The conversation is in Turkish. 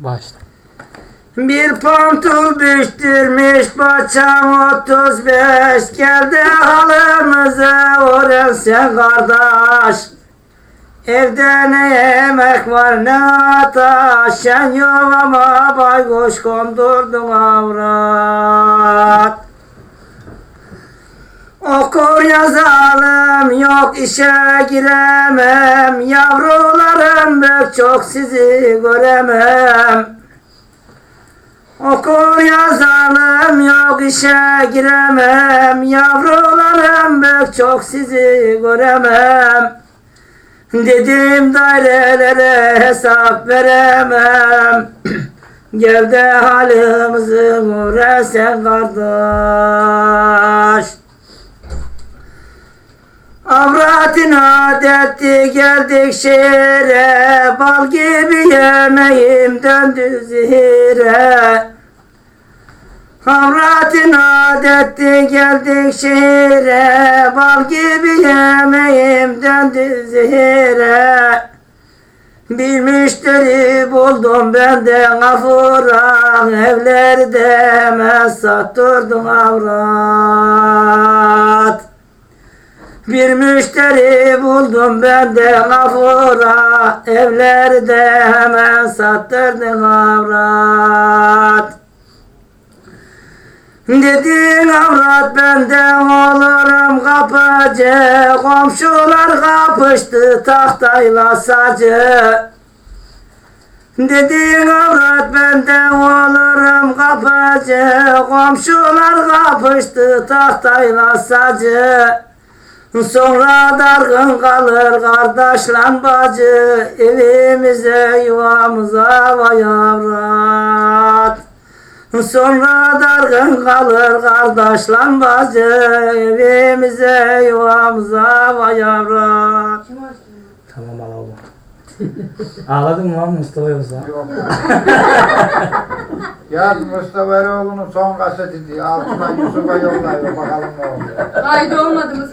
Başla. Bir pantul büktürmüş paçam 35 Geldi halımızı öğren sen kardeş. Evde ne yemek var ne ateş Sen yuvama baykuş kondurdun avrat. Okur yazalım yok işe giremem. Yavrularım bök çok sizi göremem. Okur yazalım yok işe giremem. Yavrularım bök çok sizi göremem. Dedim dairelere hesap veremem. Gel de halimizi öğrensen kardeş Avratin adetti geldik şehre Bal gibi yemeğim döndü zehire Avratin adetti geldik şehre Bal gibi yemeğim döndü zehire Bir müşteri buldum benden gafura Evlerde hemen sattırdım avrat bir müşteri buldum ben de gafura. Evlerde hemen sattırdın avrat. Dedin avrat benden olurum kapıcı. Komşular kapıştı tahtayla sacı. Dedin avrat benden olurum kapıcı. Komşular kapıştı tahtayla sacı Sonra dargın kalır kardeşlan bacı Evimize yuvamıza vay avrat Sonra dargın kalır kardeşlan bacı Evimize yuvamıza vay avrat Tamam ağlama. Ağladın mı lan Mustafa yoksa? Yok. Yaz Mustafa Eroğlu'nun son kaseti diye altına Yusuf'a yollayıyor bakalım ne olacak. Haydi olmadı mı?